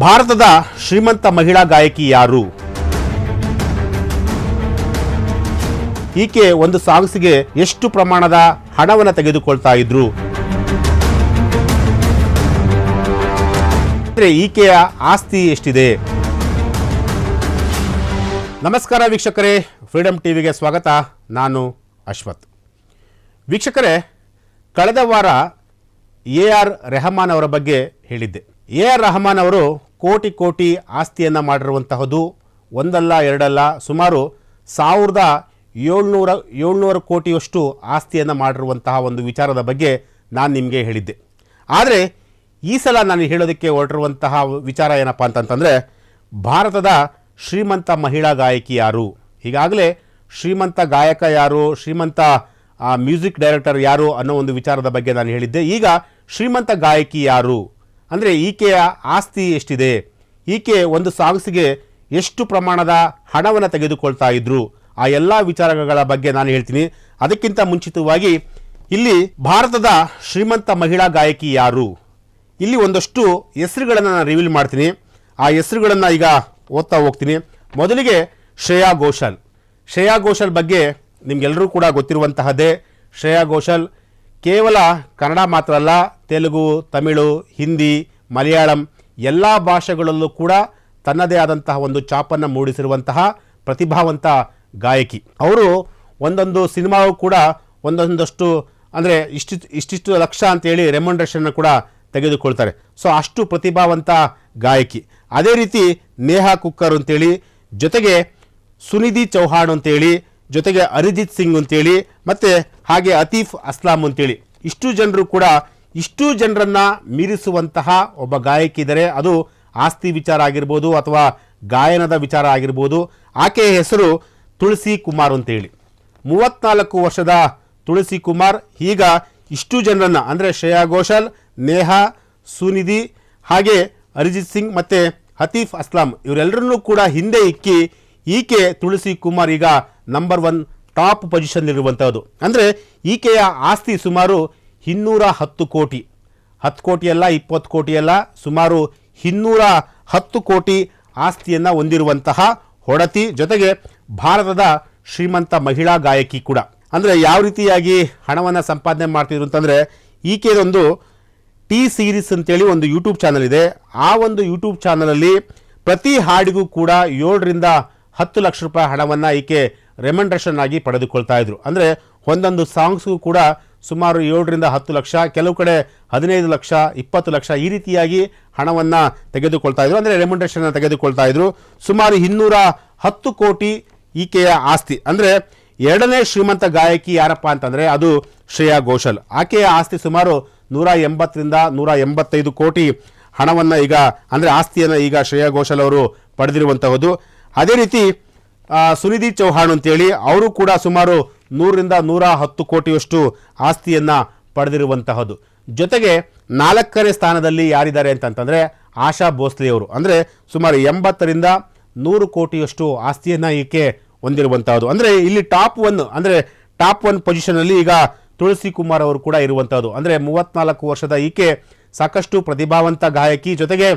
ಭಾರತದ ಶ್ರೀಮಂತ ಮಹಿಳಾ ಗಾಯಕಿ ಯಾರು? ಈಕೆ ಒಂದು ಸಾಂಗ್ಸ್ಗೆ ಎಷ್ಟು ಪ್ರಮಾಣದ ಹಣವನ್ನು ತೆಗೆದುಕೊಳ್ತಾ ಇದ್ರು? ಈಕೆಯ ಆಸ್ತಿ ಎಷ್ಟಿದೆ? ನಮಸ್ಕಾರ ವೀಕ್ಷಕರೇ ಫ್ರೀಡಮ್ ಟಿವಿಗೆ ಸ್ವಾಗತ. ನಾನು ಅಶ್ವಥ್. ವೀಕ್ಷಕರೇ, ಕಳೆದ ವಾರ ಎ ಆರ್ ರೆಹಮಾನ್ ಅವರ ಬಗ್ಗೆ ಹೇಳಿದ್ದೆ. ಎ ಆರ್ ರಹಮಾನ್ ಅವರು ಕೋಟಿ ಕೋಟಿ ಆಸ್ತಿಯನ್ನು ಮಾಡಿರುವಂತಹದ್ದು ಒಂದಲ್ಲ, ಎರಡಲ್ಲ, ಸುಮಾರು ಸಾವಿರದ ಏಳ್ನೂರ, ಏಳ್ನೂರು ಕೋಟಿಯಷ್ಟು ಆಸ್ತಿಯನ್ನು ಮಾಡಿರುವಂತಹ ಒಂದು ವಿಚಾರದ ಬಗ್ಗೆ ನಾನು ನಿಮಗೆ ಹೇಳಿದ್ದೆ. ಆದರೆ ಈ ಸಲ ನಾನು ಹೇಳೋದಕ್ಕೆ ಹೊರಟಿರುವಂತಹ ವಿಚಾರ ಏನಪ್ಪ ಅಂತಂತಂದರೆ, ಭಾರತದ ಶ್ರೀಮಂತ ಮಹಿಳಾ ಗಾಯಕಿ ಯಾರು? ಈಗಾಗಲೇ ಶ್ರೀಮಂತ ಗಾಯಕ ಯಾರು, ಶ್ರೀಮಂತ ಮ್ಯೂಸಿಕ್ ಡೈರೆಕ್ಟರ್ ಯಾರು ಅನ್ನೋ ಒಂದು ವಿಚಾರದ ಬಗ್ಗೆ ನಾನು ಹೇಳಿದ್ದೆ. ಈಗ ಶ್ರೀಮಂತ ಗಾಯಕಿ ಯಾರು? ಅಂದರೆ ಈಕೆಯ ಆಸ್ತಿ ಎಷ್ಟಿದೆ? ಈಕೆ ಒಂದು ಸಾಂಗ್ಸ್ಗೆ ಎಷ್ಟು ಪ್ರಮಾಣದ ಹಣವನ್ನು ತೆಗೆದುಕೊಳ್ತಾ ಇದ್ರು? ಆ ಎಲ್ಲ ವಿಚಾರಗಳ ಬಗ್ಗೆ ನಾನು ಹೇಳ್ತೀನಿ. ಅದಕ್ಕಿಂತ ಮುಂಚಿತವಾಗಿ ಇಲ್ಲಿ ಭಾರತದ ಶ್ರೀಮಂತ ಮಹಿಳಾ ಗಾಯಕಿ ಯಾರು? ಇಲ್ಲಿ ಒಂದಷ್ಟು ಹೆಸರುಗಳನ್ನು ನಾನು ರಿವೀಲ್ ಮಾಡ್ತೀನಿ. ಆ ಹೆಸರುಗಳನ್ನು ಈಗ ಓದ್ತಾ ಹೋಗ್ತೀನಿ. ಮೊದಲಿಗೆ ಶ್ರೇಯಾ ಘೋಷಾಲ್. ಶ್ರೇಯಾ ಘೋಷಾಲ್ ಬಗ್ಗೆ ನಿಮ್ಗೆಲ್ಲರೂ ಕೂಡ ಗೊತ್ತಿರುವಂತಹದ್ದೇ. ಶ್ರೇಯಾ ಘೋಷಾಲ್ ಕೇವಲ ಕನ್ನಡ ಮಾತ್ರ ಅಲ್ಲ, ತೆಲುಗು, ತಮಿಳು, ಹಿಂದಿ, ಮಲಯಾಳಂ ಎಲ್ಲ ಭಾಷೆಗಳಲ್ಲೂ ಕೂಡ ತನ್ನದೇ ಆದಂತಹ ಒಂದು ಚಾಪನ್ನು ಮೂಡಿಸಿರುವಂತಹ ಪ್ರತಿಭಾವಂತ ಗಾಯಕಿ. ಅವರು ಒಂದೊಂದು ಸಿನಿಮಾವು ಕೂಡ ಒಂದೊಂದಷ್ಟು ಅಂದರೆ ಇಷ್ಟಿಷ್ಟು ಇಷ್ಟಿಷ್ಟು ಲಕ್ಷ ಅಂತೇಳಿ ರೆಮ್ಯುನರೇಷನ್ ಕೂಡ ತೆಗೆದುಕೊಳ್ತಾರೆ. ಸೊ ಅಷ್ಟು ಪ್ರತಿಭಾವಂತ ಗಾಯಕಿ. ಅದೇ ರೀತಿ ನೇಹಾ ಕುಕ್ಕರ್ ಅಂತೇಳಿ ಜೊತೆಗೆ ಸುನಿಧಿ ಚೌಹಾಣ್ ಅಂತೇಳಿ ಜೊತೆಗೆ ಅರಿಜಿತ್ ಸಿಂಗ್ ಅಂತೇಳಿ ಮತ್ತೆ ಹಾಗೆ ಅತೀಫ್ ಅಸ್ಲಾಂ ಅಂತೇಳಿ. ಇಷ್ಟು ಜನರು ಕೂಡ ಇಷ್ಟು ಜನರನ್ನ ಮೀರಿಸುವಂತಹ ಒಬ್ಬ ಗಾಯಕಿ ಇದ್ದಾರೆ ಅದು ಆಸ್ತಿ ವಿಚಾರ ಆಗಿರ್ಬೋದು ಅಥವಾ ಗಾಯನದ ವಿಚಾರ ಆಗಿರ್ಬೋದು. ಆಕೆಯ ಹೆಸರು ತುಳಸಿ ಕುಮಾರ್ ಅಂತೇಳಿ. ಮೂವತ್ನಾಲ್ಕು ವರ್ಷದ ತುಳಸಿ ಕುಮಾರ್. ಈಗ ಇಷ್ಟು ಜನರನ್ನ ಅಂದರೆ ಶ್ರೇಯಾ ಘೋಷಾಲ್, ನೇಹಾ, ಸುನಿಧಿ, ಹಾಗೆ ಅರಿಜಿತ್ ಸಿಂಗ್ ಮತ್ತು ಹತೀಫ್ ಅಸ್ಲಾಂ. ಇವರೆಲ್ಲರನ್ನೂ ಕೂಡ ಹಿಂದೆ ಇಕ್ಕಿ ಈಕೆ ತುಳಸಿ ಕುಮಾರ್ ಈಗ ನಂಬರ್ ಒನ್ ಟಾಪ್ ಪೊಸಿಷನ್ನಲ್ಲಿರುವಂಥದ್ದು ಅಂದರೆ ಈಕೆಯ ಆಸ್ತಿ ಸುಮಾರು ಇನ್ನೂರ ಹತ್ತು ಕೋಟಿ. ಹತ್ತು ಕೋಟಿಯಲ್ಲ ಇಪ್ಪತ್ತು ಕೋಟಿಯಲ್ಲ ಸುಮಾರು ಇನ್ನೂರ ಹತ್ತು ಕೋಟಿ ಆಸ್ತಿಯನ್ನು ಹೊಂದಿರುವಂತಹ ಹೊಡತಿ ಜೊತೆಗೆ ಭಾರತದ ಶ್ರೀಮಂತ ಮಹಿಳಾ ಗಾಯಕಿ ಕೂಡ. ಅಂದರೆ ಯಾವ ರೀತಿಯಾಗಿ ಹಣವನ್ನು ಸಂಪಾದನೆ ಮಾಡ್ತಿದ್ರು ಅಂತಂದರೆ, ಈಕೆದೊಂದು ಟಿ ಸೀರೀಸ್ ಅಂತೇಳಿ ಒಂದು ಯೂಟ್ಯೂಬ್ ಚಾನಲ್ ಇದೆ. ಆ ಒಂದು ಯೂಟ್ಯೂಬ್ ಚಾನಲಲ್ಲಿ ಪ್ರತಿ ಹಾಡಿಗೂ ಕೂಡ ಏಳರಿಂದ ಹತ್ತು ಲಕ್ಷ ರೂಪಾಯಿ ಹಣವನ್ನು ಈಕೆ ರೆಮಂಡ್ರೇಷನ್ ಆಗಿ ಪಡೆದುಕೊಳ್ತಾ ಇದ್ರು. ಅಂದರೆ ಒಂದೊಂದು ಸಾಂಗ್ಸ್ಗೂ ಕೂಡ ಸುಮಾರು ಏಳರಿಂದ ಹತ್ತು ಲಕ್ಷ, ಕೆಲವು ಕಡೆ ಹದಿನೈದು ಲಕ್ಷ, ಇಪ್ಪತ್ತು ಲಕ್ಷ ಈ ರೀತಿಯಾಗಿ ಹಣವನ್ನು ತೆಗೆದುಕೊಳ್ತಾ ಇದ್ರು. ಅಂದರೆ ರೆಮಂಡ್ರೇಷನ್ ತೆಗೆದುಕೊಳ್ತಾ ಇದ್ರು. ಸುಮಾರು ಇನ್ನೂರ ಹತ್ತು ಕೋಟಿ ಈಕೆಯ ಆಸ್ತಿ. ಅಂದರೆ ಎರಡನೇ ಶ್ರೀಮಂತ ಗಾಯಕಿ ಯಾರಪ್ಪ ಅಂತಂದರೆ ಅದು ಶ್ರೇಯಾ ಘೋಷಲ್. ಆಕೆಯ ಆಸ್ತಿ ಸುಮಾರು ನೂರ ಎಂಬತ್ತರಿಂದ ನೂರ ಎಂಬತ್ತೈದು ಕೋಟಿ ಹಣವನ್ನು ಈಗ, ಅಂದರೆ ಆಸ್ತಿಯನ್ನು ಈಗ ಶ್ರೇಯಾ ಘೋಷಲ್ ಅವರು ಪಡೆದಿರುವಂತಹದ್ದು. ಅದೇ ರೀತಿ ಸುನಿಧಿ ಚೌಹಾಣ್ ಅಂತೇಳಿ ಅವರು ಕೂಡ ಸುಮಾರು ನೂರರಿಂದ ನೂರ ಹತ್ತು ಕೋಟಿಯಷ್ಟು ಆಸ್ತಿಯನ್ನು ಪಡೆದಿರುವಂತಹದ್ದು. ಜೊತೆಗೆ ನಾಲ್ಕನೇ ಸ್ಥಾನದಲ್ಲಿ ಯಾರಿದ್ದಾರೆ ಅಂತಂತಂದರೆ ಆಶಾ ಭೋಸ್ಲೆ ಅವರು. ಅಂದರೆ ಸುಮಾರು ಎಂಬತ್ತರಿಂದ ನೂರು ಕೋಟಿಯಷ್ಟು ಆಸ್ತಿಯನ್ನು ಈಕೆ ಹೊಂದಿರುವಂತಹದ್ದು. ಅಂದರೆ ಇಲ್ಲಿ ಟಾಪ್ ಒನ್, ಅಂದರೆ ಟಾಪ್ ಒನ್ ಪೊಸಿಷನಲ್ಲಿ ಈಗ ತುಳಸಿ ಕುಮಾರ್ ಅವರು ಕೂಡ ಇರುವಂಥದ್ದು ಅಂದರೆ ಮೂವತ್ತ್ನಾಲ್ಕು ವರ್ಷದ ಈಕೆ ಸಾಕಷ್ಟು ಪ್ರತಿಭಾವಂತ ಗಾಯಕಿ. ಜೊತೆಗೆ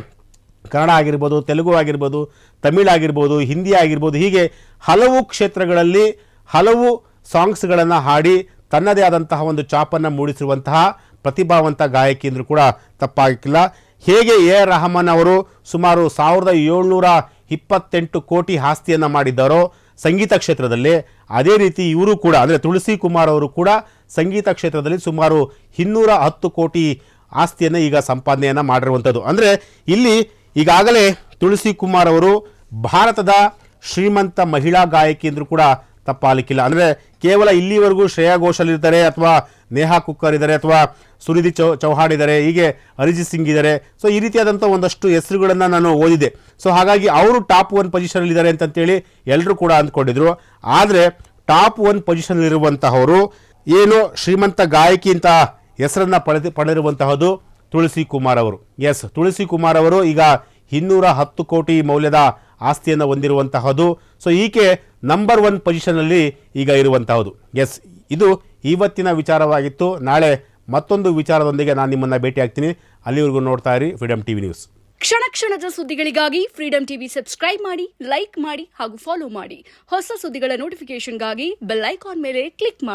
ಕನ್ನಡ ಆಗಿರ್ಬೋದು, ತೆಲುಗು ಆಗಿರ್ಬೋದು, ತಮಿಳ್ ಆಗಿರ್ಬೋದು, ಹಿಂದಿ ಆಗಿರ್ಬೋದು, ಹೀಗೆ ಹಲವು ಕ್ಷೇತ್ರಗಳಲ್ಲಿ ಹಲವು ಸಾಂಗ್ಸ್ಗಳನ್ನು ಹಾಡಿ ತನ್ನದೇ ಆದಂತಹ ಒಂದು ಚಾಪನ್ನು ಮೂಡಿಸಿರುವಂತಹ ಪ್ರತಿಭಾವಂತ ಗಾಯಕಿ ಅಂದರೂ ಕೂಡ ತಪ್ಪಾಗಿಲ್ಲ. ಹೇಗೆ ಎ ಆರ್ ರಹಮಾನ್ ಅವರು ಸುಮಾರು ಸಾವಿರದ ಏಳ್ನೂರ ಇಪ್ಪತ್ತೆಂಟು ಕೋಟಿ ಆಸ್ತಿಯನ್ನು ಮಾಡಿದ್ದಾರೋ ಸಂಗೀತ ಕ್ಷೇತ್ರದಲ್ಲಿ, ಅದೇ ರೀತಿ ಇವರು ಕೂಡ, ಅಂದರೆ ತುಳಸಿ ಕುಮಾರ್ ಅವರು ಕೂಡ ಸಂಗೀತ ಕ್ಷೇತ್ರದಲ್ಲಿ ಸುಮಾರು ಇನ್ನೂರ ಹತ್ತು ಕೋಟಿ ಆಸ್ತಿಯನ್ನು ಈಗ ಸಂಪಾದನೆಯನ್ನು ಮಾಡಿರುವಂಥದ್ದು. ಅಂದರೆ ಇಲ್ಲಿ ಈಗಾಗಲೇ ತುಳಸಿ ಕುಮಾರ್ ಅವರು ಭಾರತದ ಶ್ರೀಮಂತ ಮಹಿಳಾ ಗಾಯಕಿ ಅಂದರೂ ಕೂಡ ತಪ್ಪಾಲಿಕ್ಕಿಲ್ಲ. ಅಂದರೆ ಕೇವಲ ಇಲ್ಲಿವರೆಗೂ ಶ್ರೇಯಾ ಘೋಷಲ್ ಇರ್ತಾರೆ ಅಥವಾ ನೇಹಾ ಕುಕ್ಕರ್ ಇದ್ದಾರೆ ಅಥವಾ ಸುನಿಧಿ ಚೌ, ಚೌಹಾಣ್ ಇದ್ದಾರೆ, ಹೀಗೆ ಅರಿಜಿತ್ ಸಿಂಗ್ ಇದ್ದಾರೆ. ಸೊ ಈ ರೀತಿಯಾದಂಥ ಒಂದಷ್ಟು ಹೆಸರುಗಳನ್ನು ನಾನು ಓದಿದೆ. ಸೊ ಹಾಗಾಗಿ ಅವರು ಟಾಪ್ ಒನ್ ಪೊಸಿಷನಲ್ಲಿದ್ದಾರೆ ಅಂತಂತೇಳಿ ಎಲ್ಲರೂ ಕೂಡ ಅಂದ್ಕೊಂಡಿದ್ರು. ಆದರೆ ಟಾಪ್ ಒನ್ ಪೊಸಿಷನಲ್ಲಿರುವಂತಹವರು ಏನು ಶ್ರೀಮಂತ ಗಾಯಕಿ ಅಂತ ಹೆಸರನ್ನು ಪಡೆದು, ಪಡೆದಿರುವಂತಹದ್ದು ತುಳಸಿ ಕುಮಾರ್ ಅವರು. ಎಸ್ ತುಳಸಿ ಕುಮಾರ್ ಅವರು ಈಗ ಇನ್ನೂರ ಹತ್ತು ಕೋಟಿ ಮೌಲ್ಯದ ಆಸ್ತಿಯನ್ನು ಹೊಂದಿರುವಂತಹದ್ದು. ಸೊ ಈಕೆ ನಂಬರ್ ಒನ್ ಪೊಸಿಷನಲ್ಲಿ ಈಗ ಇರುವಂತಹದ್ದು. ಎಸ್ ಇದು ಇವತ್ತಿನ ವಿಚಾರವಾಗಿತ್ತು. ನಾಳೆ ಮತ್ತೊಂದು ವಿಚಾರದೊಂದಿಗೆ ನಾನು ನಿಮ್ಮನ್ನು ಭೇಟಿ ಆಗ್ತೀನಿ ಅಲ್ಲಿವರೆಗೂ ನೋಡ್ತಾ ಇರಿ ಫ್ರೀಡಮ್ ಟಿವಿ ನ್ಯೂಸ್ ಕ್ಷಣ ಕ್ಷಣದ ಸುದ್ದಿಗಳಿಗಾಗಿ ಫ್ರೀಡಂ ಟಿವಿ ಸಬ್ಸ್ಕ್ರೈಬ್ ಮಾಡಿ ಲೈಕ್ ಮಾಡಿ ಹಾಗೂ ಫಾಲೋ ಮಾಡಿ. ಹೊಸ ಸುದ್ದಿಗಳ ನೋಟಿಫಿಕೇಶನ್ಗಾಗಿ ಬೆಲ್ ಐಕಾನ್ ಮೇಲೆ ಕ್ಲಿಕ್ ಮಾಡಿ.